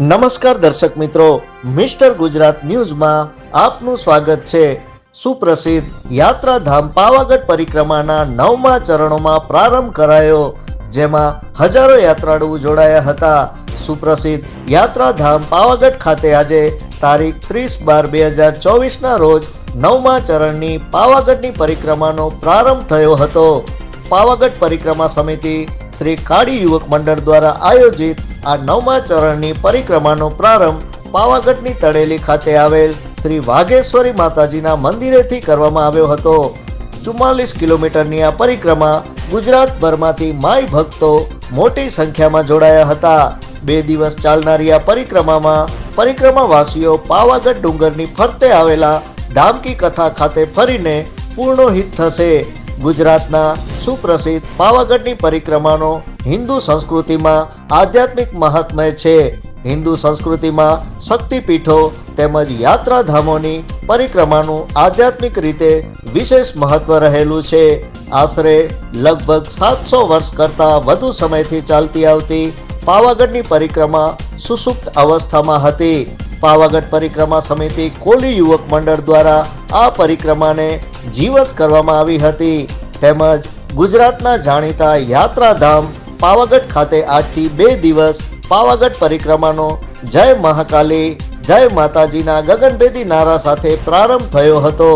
નમસ્કાર દર્શક મિત્રો, મિસ્ટર ગુજરાત ન્યૂઝમાં આપનું સ્વાગત છે. સુપ્રસિદ્ધ યાત્રાધામ પાવાગઢ પરિક્રમાના નવમા ચરણોમાં પ્રારંભ કરાયો, જેમાં હજારો યાત્રાળુઓ જોડાયા હતા. સુપ્રસિદ્ધ યાત્રાધામ પાવાગઢ ખાતે આજે તારીખ ત્રીસ બાર બે હજાર ચોવીસના રોજ નવમા ચરણની પાવાગઢની પરિક્રમાનો પ્રારંભ થયો હતો. પાવાગઢ પરિક્રમા સમિતિ શ્રી કાળી યુવક મંડળ દ્વારા આયોજિત આ નવમા ચરણની પરિક્રમાનો પ્રારંભ પાવાગઢની તળેલી ખાતે આવેલ શ્રી વાઘેશ્વરી માતાજીના મંદિરેથી કરવામાં આવ્યો હતો. ચુમ્માલીસ કિલોમીટરની આ પરિક્રમા ગુજરાતભરમાંથી માય ભક્તો મોટી સંખ્યામાં જોડાયા હતા. બે દિવસ ચાલનારી આ પરિક્રમામાં પરિક્રમાવાસીઓ પાવાગઢ ડુંગરની ફરતે આવેલા ધામકી કથા ખાતે ફરીને પૂર્ણોહિત થશે. ગુજરાતના સુપ્રસિદ્ધ પાવાગઢની પરિક્રમાનો હિન્દુ સંસ્કૃતિમાં આધ્યાત્મિક મહાત્મય છે. હિન્દુ સંસ્કૃતિમાં શક્તિપીઠો તેમજ યાત્રાધામોની પરિક્રમાનું આધ્યાત્મિક રીતે વિશેષ મહત્વ રહેલું છે. આશરે લગભગ સાતસો વર્ષ કરતાં વધુ સમયથી ચાલતી આવતી પાવાગઢની પરિક્રમા સુસુપ્ત અવસ્થામાં હતી. પાવાગઢ પરિક્રમા સમિતિ કોલી યુવક મંડળ દ્વારા આ પરિક્રમાને જીવંત કરવામાં આવી હતી. તેમજ ગુજરાતના જાણીતા યાત્રાધામ પાવાગઢ ખાતે આજથી બે દિવસ પાવાગઢ પરિક્રમાનો જય મહાકાલી, જય માતાજીના ગગનભેદી નારા સાથે પ્રારંભ થયો હતો.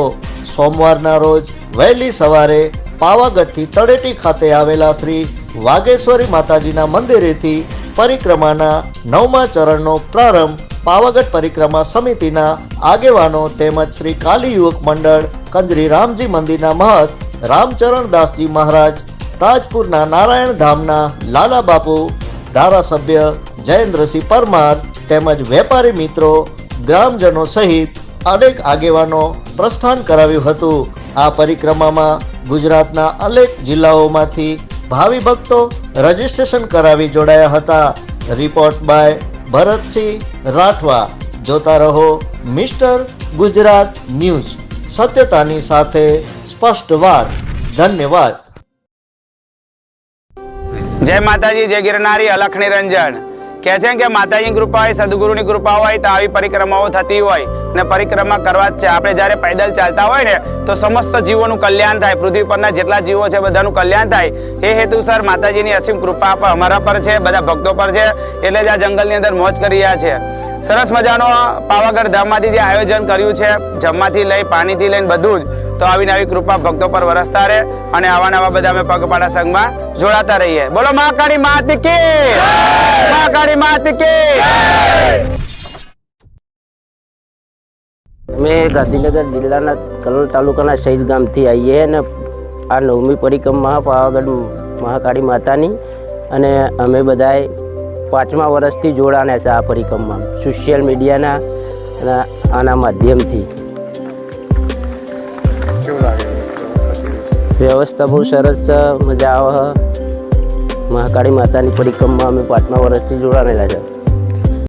સોમવારના રોજ વહેલી સવારે પાવાગઢથી તળેટી ખાતે આવેલા શ્રી વાઘેશ્વરી માતાજીના મંદિરેથી પરિક્રમાના નવમા ચરણનો પ્રારંભ પાવાગઢ પરિક્રમા સમિતિના આગેવાનો તેમજ શ્રી કાલી યુવક મંડળ, કંજરી રામજી મંદિરના મહત રામચરણ દાસજી મહારાજ, તાજપુરના નારાયણ ધામના લાલા બાપુ, ધારાસભ્ય જયેન્દ્રસિંહ પરમાર તેમજ વેપારી મિત્રો, ગ્રામજનો સહિત અનેક આગેવાનો પ્રસ્થાન કરાવ્યું હતું. આ પરિક્રમામાં ગુજરાતના અનેક જિલ્લાઓમાંથી ભાવિ ભક્તો રજીસ્ટ્રેશન કરાવી જોડાયા હતા. Report by Bharatsinh Rathwa. જોતા રહો મિસ્ટર ગુજરાત ન્યૂઝ. સત્યતાની સાથે સ્પષ્ટ વાત ધન્યવાદ. જય માતાજી, જય ગિરનારી, અલખ નિરંજન. કહે છે કે માતાજીની કૃપા હોય સદગુરુની કૃપા હોય તો આવી પરિક્રમાઓ થતી હોય ને પરિક્રમા કરવા જ છે. આપણે જ્યારે પૈદલ ચાલતા હોય ને, તો સમસ્ત જીવોનું કલ્યાણ થાય. પૃથ્વી પરના જેટલા જીવો છે, બધાનું કલ્યાણ થાય. એ હેતુસર માતાજીની અસીમ કૃપા અમારા પર છે, બધા ભક્તો પર છે, એટલે જ આ જંગલની અંદર મોજ કરી રહ્યા છે. સરસ મજાનો પાવાગઢ ધામમાંથી જે આયોજન કર્યું છે, જમવાથી લઈ, પાણીથી લઈને બધું જ, તો આવી નવી કૃપા ભક્તો પર વરસતા રહે અને આવા નવા બધા અમે પગપાળા સંઘમાં જોડાતા રહીએ. બોલો મહાકાળી માત કે મહાકાળી માત કે અમે ગાંધીનગર જિલ્લાના કલોલ તાલુકાના શહીદ ગામથી આવીએ અને આ નવમી પરિક્રમા પાવાગઢ મહાકાળી માતાની અને અમે બધાએ પાંચમા વર્ષથી જોડાણે છે આ પરિક્રમા સોશિયલ મીડિયાના આના માધ્યમથી. વ્યવસ્થા બહુ સરસ છે મજા આવે. મહાકાળી માતાની પરિક્રમા અમે પાંચમા વર્ષથી જોડાણેલા છે.